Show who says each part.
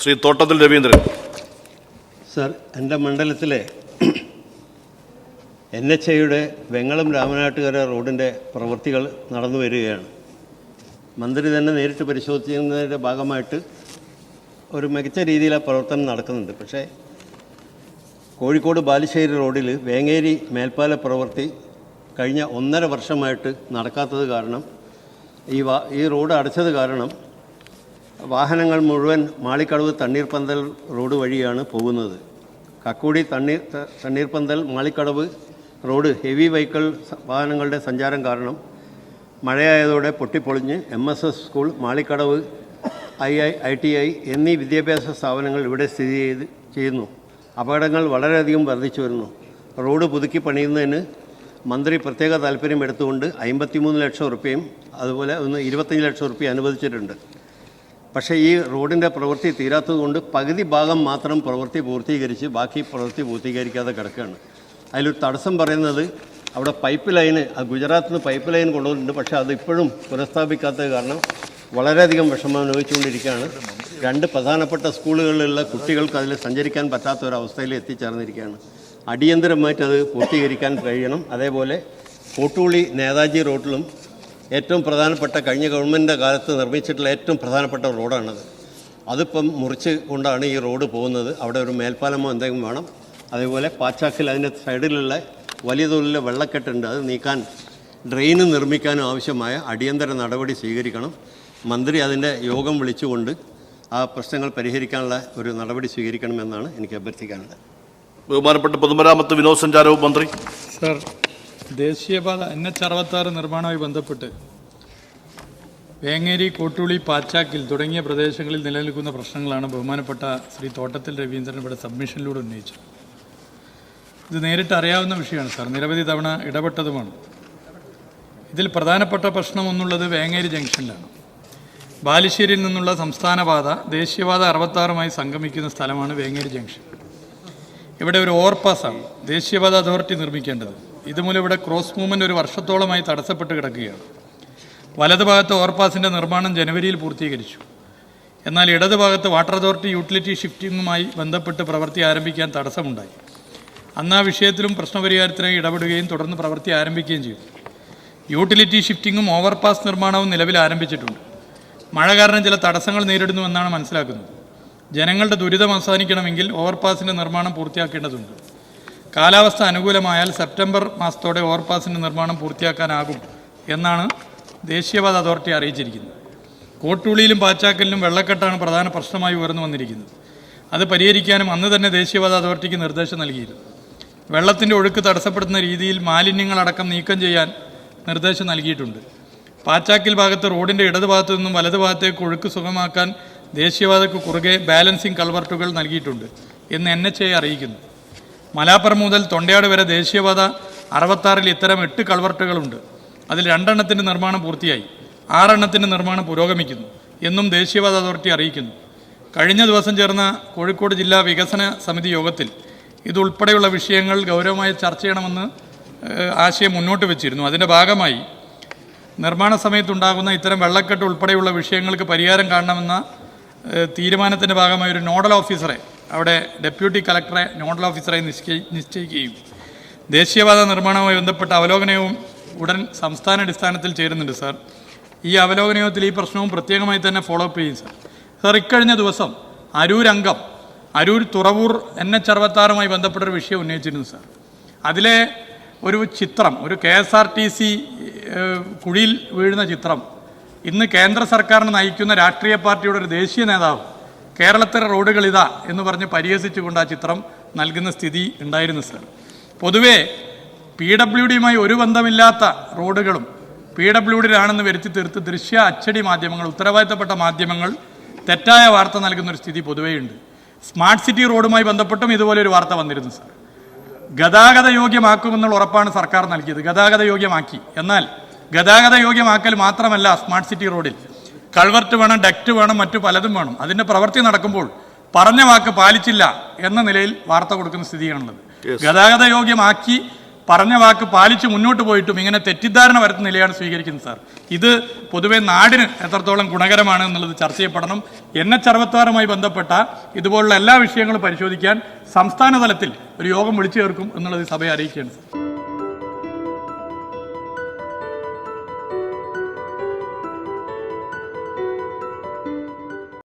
Speaker 1: Shri Thottathil Raveendran.
Speaker 2: Sir എന്റെ മണ്ഡലത്തിലെ N H ഐയുടെ വെങ്ങളം രാമനാട്ടുകര റോഡിന്റെ പ്രവൃത്തികൾ നടന്നു വരികയാണ്. മന്ത്രി തന്നെ നേരിട്ട് പരിശോധിക്കുന്നതിന്റെ ഭാഗമായിട്ട് ഒരു മികച്ച രീതിയിൽ ആ പ്രവർത്തനം നടക്കുന്നുണ്ട്. പക്ഷേ കോഴിക്കോട് ബാലുശ്ശേരി റോഡിൽ വേങ്ങേരി മേൽപ്പാല പ്രവൃത്തി കഴിഞ്ഞ ഒന്നര വർഷമായിട്ട് നടക്കാത്തത് കാരണം ഈ ഈ റോഡ് അടച്ചത് കാരണം വാഹനങ്ങൾ മുഴുവൻ മാളിക്കടവ് തണ്ണീർപ്പന്തൽ റോഡ് വഴിയാണ് പോകുന്നത്. കക്കൂടി തണ്ണീർ Thanneerpanthal Malikkadavu road heavy vehicle വാഹനങ്ങളുടെ സഞ്ചാരം കാരണം മഴയായതോടെ പൊട്ടിപ്പൊളിഞ്ഞ് M S S school Malikkadavu I I I T I എന്നീ വിദ്യാഭ്യാസ സ്ഥാപനങ്ങൾ ഇവിടെ സ്ഥിതി ചെയ്ത് ചെയ്യുന്നു. അപകടങ്ങൾ വളരെയധികം വർദ്ധിച്ചു വരുന്നു. റോഡ് പുതുക്കി പണിയുന്നതിന് മന്ത്രി പ്രത്യേക താല്പര്യം എടുത്തുകൊണ്ട് അമ്പത്തിമൂന്ന് ലക്ഷം റുപ്യയും അതുപോലെ ഒന്ന് ഇരുപത്തഞ്ച് ലക്ഷം റുപ്യ അനുവദിച്ചിട്ടുണ്ട്. പക്ഷേ ഈ റോഡിന്റെ പ്രവൃത്തി തീരാത്തതുകൊണ്ട് പകുതി ഭാഗം മാത്രം പ്രവൃത്തി പൂർത്തീകരിച്ച് ബാക്കി പ്രവൃത്തി പൂർത്തീകരിക്കാതെ കിടക്കുകയാണ്. അതിലൊരു തടസ്സം പറയുന്നത് അവിടെ പൈപ്പ് ലൈന് ആ ഗുജറാത്തിൽ നിന്ന് പൈപ്പ് ലൈൻ കൊണ്ടുവന്നിട്ടുണ്ട്. പക്ഷേ അത് ഇപ്പോഴും പുനഃസ്ഥാപിക്കാത്തത് കാരണം വളരെയധികം വിഷമം അനുഭവിച്ചുകൊണ്ടിരിക്കുകയാണ്. രണ്ട് പ്രധാനപ്പെട്ട സ്കൂളുകളിലുള്ള കുട്ടികൾക്ക് അതിൽ സഞ്ചരിക്കാൻ പറ്റാത്ത ഒരു ഒരവസ്ഥയിൽ എത്തിച്ചേർന്നിരിക്കുകയാണ്. അടിയന്തരമായിട്ട് അത് പൂർത്തീകരിക്കാൻ കഴിയണം. അതേപോലെ കോട്ടൂളി നേതാജി റോഡിലും ഏറ്റവും പ്രധാനപ്പെട്ട കഴിഞ്ഞ ഗവൺമെന്റിന്റെ കാലത്ത് നിർമ്മിച്ചിട്ടുള്ള ഏറ്റവും പ്രധാനപ്പെട്ട റോഡാണത്. അതിപ്പം മുറിച്ച് കൊണ്ടാണ് ഈ റോഡ് പോകുന്നത്. അവിടെ ഒരു മേൽപ്പാലമോ എന്തെങ്കിലും വേണം. അതേപോലെ പാച്ചാക്കിൽ അതിന്റെ സൈഡിലുള്ള വലിയ തോതിലുള്ള വെള്ളക്കെട്ടുണ്ട്. അത് നീക്കാൻ ഡ്രെയിന് നിർമ്മിക്കാനും ആവശ്യമായ അടിയന്തര നടപടി സ്വീകരിക്കണം. മന്ത്രി അതിന്റെ യോഗം വിളിച്ചുകൊണ്ട് ആ പ്രശ്നങ്ങൾ പരിഹരിക്കാനുള്ള ഒരു നടപടി സ്വീകരിക്കണമെന്നാണ് എനിക്ക് അഭ്യർത്ഥിക്കാനുള്ളത്.
Speaker 1: ബഹുമാനപ്പെട്ട പൊതുമരാമത്ത് വിനോദസഞ്ചാരവും മന്ത്രി.
Speaker 3: സർ ദേശീയപാത എൻ എച്ച് അറുപത്താറ് നിർമ്മാണവുമായി ബന്ധപ്പെട്ട് വേങ്ങേരി കോട്ടുളി പാച്ചാക്കിൽ തുടങ്ങിയ പ്രദേശങ്ങളിൽ നിലനിൽക്കുന്ന പ്രശ്നങ്ങളാണ് ബഹുമാനപ്പെട്ട ശ്രീ തോട്ടത്തിൽ രവീന്ദ്രൻ ഇവിടെ സബ്മിഷനിലൂടെ ഉന്നയിച്ചത്. ഇത് നേരിട്ട് അറിയാവുന്ന വിഷയമാണ് സാർ. നിരവധി തവണ ഇടപെട്ടതുമാണ്. ഇതിൽ പ്രധാനപ്പെട്ട പ്രശ്നം ഒന്നുള്ളത് വേങ്ങേരി ജംഗ്ഷനിലാണ്. ബാലുശ്ശേരിയിൽ നിന്നുള്ള സംസ്ഥാനപാത ദേശീയപാത അറുപത്താറുമായി സംഗമിക്കുന്ന സ്ഥലമാണ് വേങ്ങേരി ജംഗ്ഷൻ. ഇവിടെ ഒരു ഓവർപാസാണ് ദേശീയപാത അതോറിറ്റി നിർമ്മിക്കേണ്ടത്. ഇതുമൂലം ഇവിടെ ക്രോസ് മൂവ്മെന്റ് ഒരു വർഷത്തോളമായി തടസ്സപ്പെട്ട് കിടക്കുകയാണ്. വലതുഭാഗത്ത് ഓവർപാസിന്റെ നിർമ്മാണം ജനുവരിയിൽ പൂർത്തീകരിച്ചു. എന്നാൽ ഇടതുഭാഗത്ത് വാട്ടർ അതോറിറ്റി യൂട്ടിലിറ്റി ഷിഫ്റ്റിങ്ങുമായി ബന്ധപ്പെട്ട് പ്രവൃത്തി ആരംഭിക്കാൻ തടസ്സമുണ്ടായി. അന്ന് ആ വിഷയത്തിലും പ്രശ്നപരിഹാരത്തിനായി ഇടപെടുകയും തുടർന്ന് പ്രവൃത്തി ആരംഭിക്കുകയും ചെയ്തു. യൂട്ടിലിറ്റി ഷിഫ്റ്റിങ്ങും ഓവർപാസ് നിർമ്മാണവും നിലവിൽ ആരംഭിച്ചിട്ടുണ്ട്. മഴ കാരണം ചില തടസ്സങ്ങൾ നേരിടുന്നുവെന്നാണ് മനസ്സിലാക്കുന്നത്. ജനങ്ങളുടെ ദുരിതം അവസാനിക്കണമെങ്കിൽ ഓവർപാസിന്റെ നിർമ്മാണം പൂർത്തിയാക്കേണ്ടതുണ്ട്. കാലാവസ്ഥ അനുകൂലമായാൽ സെപ്റ്റംബർ മാസത്തോടെ ഓവർപാസിന്റെ നിർമ്മാണം പൂർത്തിയാക്കാനാകും എന്നാണ് ദേശീയപാത അതോറിറ്റി അറിയിച്ചിരിക്കുന്നത്. കോട്ടുള്ളിയിലും പാച്ചാക്കലിലും വെള്ളക്കെട്ടാണ് പ്രധാന പ്രശ്നമായി ഉയർന്നു വന്നിരിക്കുന്നത്. അത് പരിഹരിക്കാനും അന്ന് തന്നെ ദേശീയപാത അതോറിറ്റിക്ക് നിർദ്ദേശം നൽകിയിരുന്നു. വെള്ളത്തിന്റെ ഒഴുക്ക് തടസ്സപ്പെടുന്ന രീതിയിൽ മാലിന്യങ്ങളടക്കം നീക്കം ചെയ്യാൻ നിർദ്ദേശം നൽകിയിട്ടുണ്ട്. പാച്ചാക്കിൽ ഭാഗത്ത് റോഡിന്റെ ഇടതുഭാഗത്തു നിന്നും വലതുഭാഗത്തേക്ക് ഒഴുക്ക് സുഗമാക്കാൻ ദേശീയപാതയ്ക്ക് കുറുകെ ബാലൻസിംഗ് കൾവർട്ടുകൾ നൽകിയിട്ടുണ്ട് എന്ന് എൻ എച്ച് അറിയിക്കുന്നു. മലാപ്പുറം മുതൽ തൊണ്ടയാട് വരെ ദേശീയപാത അറുപത്താറിൽ ഇത്തരം എട്ട് കൾവർട്ടുകളുണ്ട്. അതിൽ രണ്ടെണ്ണത്തിന്റെ നിർമ്മാണം പൂർത്തിയായി. ആറെണ്ണത്തിന്റെ നിർമ്മാണം പുരോഗമിക്കുന്നു എന്നും ദേശീയപാത അതോറിറ്റി അറിയിക്കുന്നു. കഴിഞ്ഞ ദിവസം ചേർന്ന കോഴിക്കോട് ജില്ലാ വികസന സമിതി യോഗത്തിൽ ഇതുൾപ്പെടെയുള്ള വിഷയങ്ങൾ ഗൗരവമായി ചർച്ച ചെയ്യണമെന്ന് ആശയം മുന്നോട്ട് വെച്ചിരുന്നു. അതിന്റെ ഭാഗമായി നിർമ്മാണ സമയത്തുണ്ടാകുന്ന ഇത്തരം വെള്ളക്കെട്ട് ഉൾപ്പെടെയുള്ള വിഷയങ്ങൾക്ക് പരിഹാരം കാണണമെന്ന തീരുമാനത്തിന്റെ ഭാഗമായി ഒരു നോഡൽ ഓഫീസറെ അവിടെ ഡെപ്യൂട്ടി കളക്ടറെ നോഡൽ ഓഫീസറായി നിശ്ചയി നിശ്ചയിക്കുകയും ദേശീയപാത നിർമ്മാണവുമായി ബന്ധപ്പെട്ട അവലോകനവും ഉടൻ സംസ്ഥാന അടിസ്ഥാനത്തിൽ ചേരുന്നുണ്ട് സാർ. ഈ അവലോകനയോഗത്തിൽ ഈ പ്രശ്നവും പ്രത്യേകമായി തന്നെ ഫോളോ അപ്പ് ചെയ്യും സാർ. സാർ ഇക്കഴിഞ്ഞ ദിവസം അരൂർ അംഗം അരൂർ തുറവൂർ എൻ എച്ച് അറുപത്താറുമായി ബന്ധപ്പെട്ടൊരു വിഷയം ഉന്നയിച്ചിരുന്നു സാർ. അതിലെ ഒരു ചിത്രം ഒരു K S R T C കുഴിയിൽ വീഴുന്ന ചിത്രം ഇന്ന് കേന്ദ്ര സർക്കാരിനെ നയിക്കുന്ന രാഷ്ട്രീയ പാർട്ടിയുടെ ഒരു ദേശീയ നേതാവ് കേരളത്തിലെ റോഡുകൾ ഇതാ എന്ന് പറഞ്ഞ് പരിഹസിച്ചുകൊണ്ട് ആ ചിത്രം നൽകുന്ന സ്ഥിതി ഉണ്ടായിരുന്നു സാർ. പൊതുവേ പി ഡബ്ല്യു ഡിയുമായി ഒരു ബന്ധമില്ലാത്ത റോഡുകളും പി ഡബ്ല്യു ഡിയിലാണെന്ന് വരുത്തി തീർത്ത് ദൃശ്യ അച്ചടി മാധ്യമങ്ങൾ ഉത്തരവാദിത്തപ്പെട്ട മാധ്യമങ്ങൾ തെറ്റായ വാർത്ത നൽകുന്ന ഒരു സ്ഥിതി പൊതുവെയുണ്ട് സ്മാർട്ട് സിറ്റി റോഡുമായി ബന്ധപ്പെട്ടും ഇതുപോലെ ഒരു വാർത്ത വന്നിരുന്നു സാർ. ഗതാഗത യോഗ്യമാക്കുമെന്നുള്ള ഉറപ്പാണ് സർക്കാർ നൽകിയത്. ഗതാഗത യോഗ്യമാക്കി. എന്നാൽ ഗതാഗത യോഗ്യമാക്കൽ മാത്രമല്ല സ്മാർട്ട് സിറ്റി റോഡിൽ. കൾവർട്ട് വേണം ഡക്റ്റ് വേണം മറ്റു പലതും വേണം. അതിന്റെ പ്രവൃത്തി നടക്കുമ്പോൾ പറഞ്ഞ വാക്ക് പാലിച്ചില്ല എന്ന നിലയിൽ വാർത്ത കൊടുക്കുന്ന സ്ഥിതിയാണുള്ളത്. ഗതാഗത യോഗ്യമാക്കി പറഞ്ഞ വാക്ക് പാലിച്ച് മുന്നോട്ട് പോയിട്ടും ഇങ്ങനെ തെറ്റിദ്ധാരണ വരുത്തുന്ന നിലയാണ് സ്വീകരിക്കുന്നത് സാർ. ഇത് പൊതുവെ നാടിന് എത്രത്തോളം ഗുണകരമാണ് എന്നുള്ളത് ചർച്ച ചെയ്യപ്പെടണം. എൻ എച്ച് അറുപത്താറുമായി ബന്ധപ്പെട്ട ഇതുപോലുള്ള എല്ലാ വിഷയങ്ങളും പരിശോധിക്കാൻ സംസ്ഥാന തലത്തിൽ ഒരു യോഗം വിളിച്ചു ചേർക്കും എന്നുള്ളത് സഭയെ അറിയിക്കുകയാണ് സാർ.